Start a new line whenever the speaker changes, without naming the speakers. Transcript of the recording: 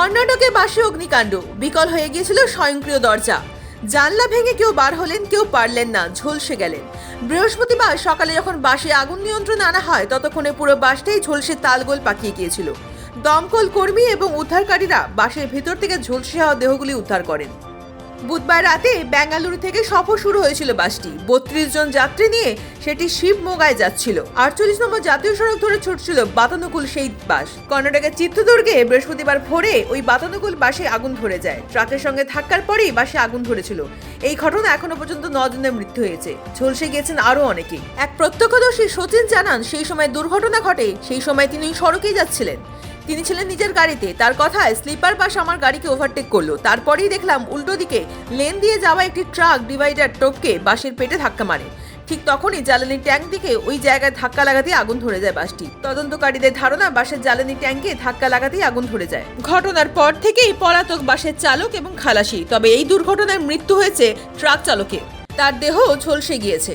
কর্ণাটকে বাসে অগ্নিকাণ্ড। বিকল হয়ে গিয়েছিল স্বয়ংক্রিয় দরজা। জানলা ভেঙে কেউ বার হলেন, কেউ পারলেন না, ঝলসে গেলেন। বৃহস্পতিবার সকালে যখন বাসে আগুন নিয়ন্ত্রণ আনা হয়, ততক্ষণে পুরো বাসটাই ঝলসে তালগোল পাকিয়ে গিয়েছিল। দমকল কর্মী এবং উদ্ধারকারীরা বাসের ভেতর থেকে ঝলসে হওয়া দেহগুলি উদ্ধার করেন। বুধবার রাতে বেঙ্গালুরু থেকে সফর শুরু হয়েছিল বাসটি। বত্রিশ জন যাত্রী নিয়ে সেটি শিবমোগায় যাচ্ছিল। আটচল্লিশ নম্বর জাতীয় সড়ক ধরে ছুটছিল বাতানুকুল সেই বাস। কর্ণাটকের চিত্রদুর্গে বৃহস্পতিবার ভোরে ওই বাতানুকুল বাসে আগুন ধরে যায়। ট্রাকের সঙ্গে ধাক্কার পরেই বাসে আগুন ধরেছিল। এই ঘটনা এখনও পর্যন্ত নজনের মৃত্যু হয়েছে। ঝলসে গিয়েছেন আরও অনেকে। এক প্রত্যক্ষদর্শী সচিন জানান, সেই সময় দুর্ঘটনা ঘটে, সেই সময় তিনি সড়কেই যাচ্ছিলেন। তিনি ছিলেন নিজের গাড়িতে। তার কথায় স্লিপার বাস আমার গাড়িকে ওভারটেক করল। তারপরেই দেখলাম উল্টো দিকে লেন দিয়ে যাওয়া একটি ট্রাক ডিভাইডার টপকে বাসের পেটে ধাক্কা মারে। ঠিক তখনই জ্বালানি ট্যাঙ্ক দিকে ওই জায়গায় ধাক্কা লাগাতেই আগুন ধরে যায় বাসটি তদন্তকারীদের ধারণা বাসের জ্বালানি ট্যাঙ্কে ধাক্কা লাগাতেই আগুন ধরে যায়। ঘটনার পর থেকেই পলাতক বাসের চালক এবং খালাসি। তবে এই দুর্ঘটনায় মৃত্যু হয়েছে ট্রাক চালকের। তার দেহ ঝলসে গিয়েছে।